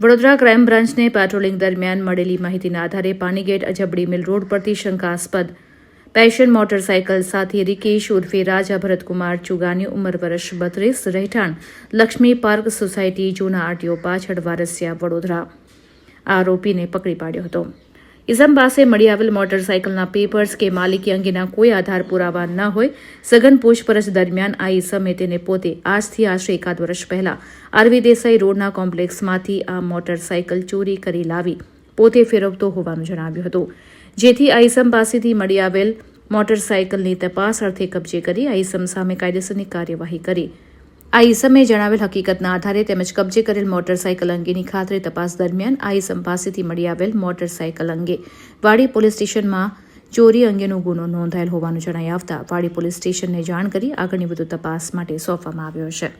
Vadodara crime બ્રાન્ચને patrolling દરમિયાન મળેલી માહિતીના આધારે પાનીગેટ અજબડી મિલ રોડ પરથી શંકાસ્પદ. પેશન મોટરસાયકલ સાથે રિકેશ ઉર્ફે રાજા ભરતકુમાર ચુગાની ઉંમર વર્ષ બત્રીસ રહેઠાણ લક્ષ્મી પાર્ક સોસાયટી જૂના આરટીઓ પાછળ વારસિયા વડોદરા. આરોપીને પકડી પાડ્યો હતો. ઇસમ પાસે મળી આવેલ મોટરસાયકલના પેપર્સ કે માલિકી અંગેના કોઈ આધાર પુરાવા ન હોય, સઘન પૂછપરછ દરમિયાન આ ઇસમે તેને પોતે આજથી આશરે એકાદ વર્ષ પહેલા આરવી દેસાઈ રોડના કોમ્પ્લેક્સમાંથી આ મોટરસાયકલ ચોરી કરી લાવી પોતે ફેરવતો હોવાનું જણાવ્યું હતું. જેથી આ ઇસમ પાસેથી મળી આવેલ મોટરસાયકલની તપાસ અર્થે કબજે કરી આ ઇસમ સામે કાયદેસરની કાર્યવાહી કરી. આ ઈસમે જણાવેલ હકીકતના આધારે તેમજ કબજે કરેલ મોટરસાયકલ અંગેની ખાતરી તપાસ દરમિયાન આ ઈસમ પાસેથી મળી આવેલ મોટરસાયકલ અંગે વાડી પોલીસ સ્ટેશનમાં ચોરી અંગેનો ગુનો નોંધાયેલ હોવાનું જણાઈ આવતા વાડી પોલીસ સ્ટેશનને જાણ કરી આગળની વધુ તપાસ માટે સોંપવામાં આવ્યો છે.